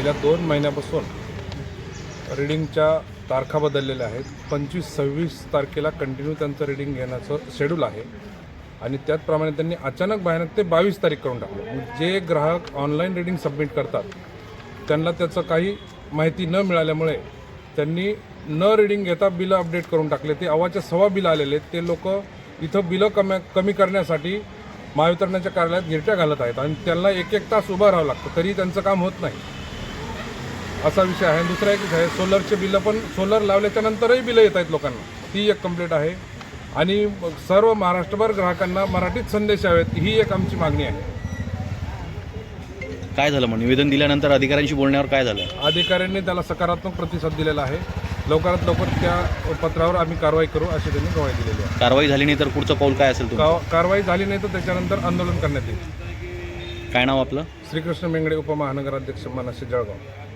गेल्या दोन महिन्यापासून रिडिंगच्या तारखा बदललेल्या आहेत. पंचवीस सव्वीस तारखेला कंटिन्यू त्यांचं रिडिंग घेण्याचं शेड्यूल आहे. आणि त्याचप्रमाणे त्यांनी अचानक भयानक ते बावीस तारीख करून टाकलं. जे ग्राहक ऑनलाईन रिडिंग सबमिट करतात त्यांना त्याचं काही माहिती न मिळाल्यामुळे त्यांनी न रिडिंग घेता बिलं अपडेट करून टाकले. ते अवाच्या सव्वा बिलं आलेले आहेत. ते लोक इथं बिलं कमी कमी करण्यासाठी महावितरणाच्या कार्यालयात गिरट्या घालत आहेत. आणि त्यांना एक एक तास उभं राहावं लागतं. तरी त्यांचं काम होत नाही. असा विषय आहे. दुसरा एक आहे सोलरचे बिलं पण सोलर लावल्याच्या नंतरही बिलं येत आहेत लोकांना. ती एक कंप्लेंट आहे. आणि सर्व महाराष्ट्रभर ग्राहकांना मराठीत संदेश यावेत ही एक आमची मागणी आहे. काय झालं मग? निवेदन दिल्यानंतर अधिकाऱ्यांशी बोलण्यावर काय झालं? अधिकाऱ्यांनी त्याला सकारात्मक प्रतिसाद दिलेला आहे. लवकरात लवकर त्या पत्रावर आम्ही कारवाई करू अशी त्यांनी ग्वाही दिलेली आहे. कारवाई झाली नाही तर पुढचं पाऊल काय असेल तुमचं? का- कारवाई झाली नाही तर त्याच्यानंतर आंदोलन करण्यात येईल. काय नाव आपलं? श्रीकृष्ण मेंगडे उपमहानगराध्यक्ष मनाशी जळगाव.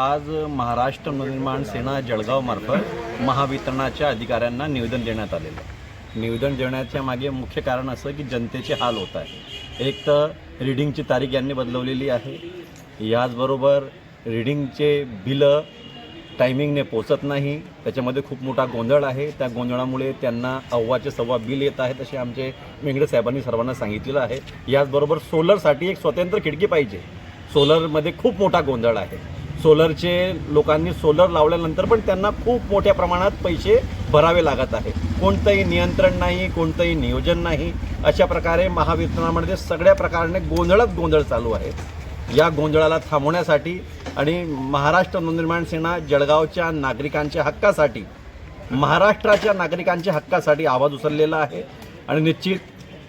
आज महाराष्ट्र नवनिर्माण सेना जळगावमार्फत महावितरणाच्या अधिकाऱ्यांना निवेदन देण्यात आलेलं आहे. निवेदन देण्याच्या मागे मुख्य कारण असं की जनतेचे हाल होत आहे. एक तर रिडिंगची तारीख यांनी बदलवलेली आहे. याचबरोबर रिडिंगचे बिलं टायमिंगने पोचत नाही. त्याच्यामध्ये खूप मोठा गोंधळ आहे. त्या गोंधळामुळे त्यांना अव्वाचे सव्वा बिल येत आहेत असे आमचे मेंगडे साहेबांनी सर्वांना सांगितलेलं आहे. याचबरोबर सोलरसाठी एक स्वतंत्र खिडकी पाहिजे. सोलरमध्ये खूप मोठा गोंधळ आहे. सोलरचे लोकांनी सोलर लावल्यानंतर पण त्यांना खूप मोठ्या प्रमाणात पैसे भरावे लागत आहे. कोणतंही नियंत्रण नाही कोणतंही नियोजन नाही. अशा प्रकारे महावितरणामध्ये सगळ्या प्रकाराने गोंधळच गोंधळ चालू आहे. या गोंधळाला थांबवण्यासाठी आणि महाराष्ट्र नवनिर्माण सेना जळगावच्या नागरिकांच्या हक्कासाठी महाराष्ट्राच्या नागरिकांच्या हक्कासाठी आवाज उचललेला आहे. आणि निश्चित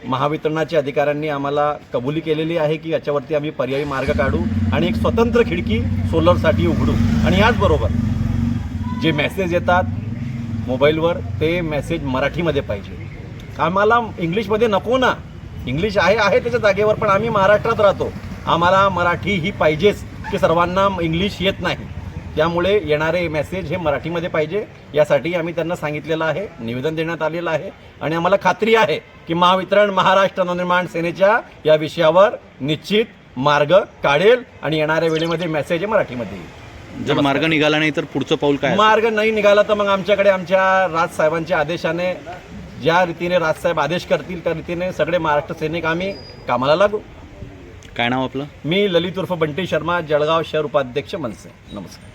महावितरणाच्या अधिकाऱ्यांनी आम्हाला कबुली केलेली आहे की याच्यावरती आम्ही पर्यायी मार्ग काढू आणि एक स्वतंत्र खिडकी सोलरसाठी उघडू. आणि याचबरोबर जे मेसेज येतात मोबाईलवर ते मेसेज मराठीमध्ये पाहिजे. आम्हाला इंग्लिशमध्ये नको ना. इंग्लिश आहे आहे त्याच्या जागेवर पण आम्ही महाराष्ट्रात राहतो. आम्हाला मराठी ही पाहिजेच की सर्वांना इंग्लिश येत नाही. त्यामुळे येणारे मेसेज हे मराठीमध्ये पाहिजे. यासाठी आम्ही त्यांना सांगितलेलं आहे निवेदन देण्यात आलेलं आहे. आणि आम्हाला खात्री आहे की महावितरण महाराष्ट्र नवनिर्माण सेनेच्या या विषयावर निश्चित मार्ग काढेल आणि येणाऱ्या वेळेमध्ये मेसेज हे मराठीमध्ये येईल. जर मार्ग निघाला नाही तर पुढचं पाऊल काय? मार्ग नाही निघाला तर मग आमच्याकडे आमच्या राजसाहेबांच्या आदेशाने ज्या रीतीने राजसाहेब आदेश करतील त्या रीतीने सगळे महाराष्ट्र सैनिक आम्ही कामाला लागू. काय नाव आपलं? मी ललित उर्फ बंटी शर्मा जळगाव शहर उपाध्यक्ष मनसे. नमस्कार.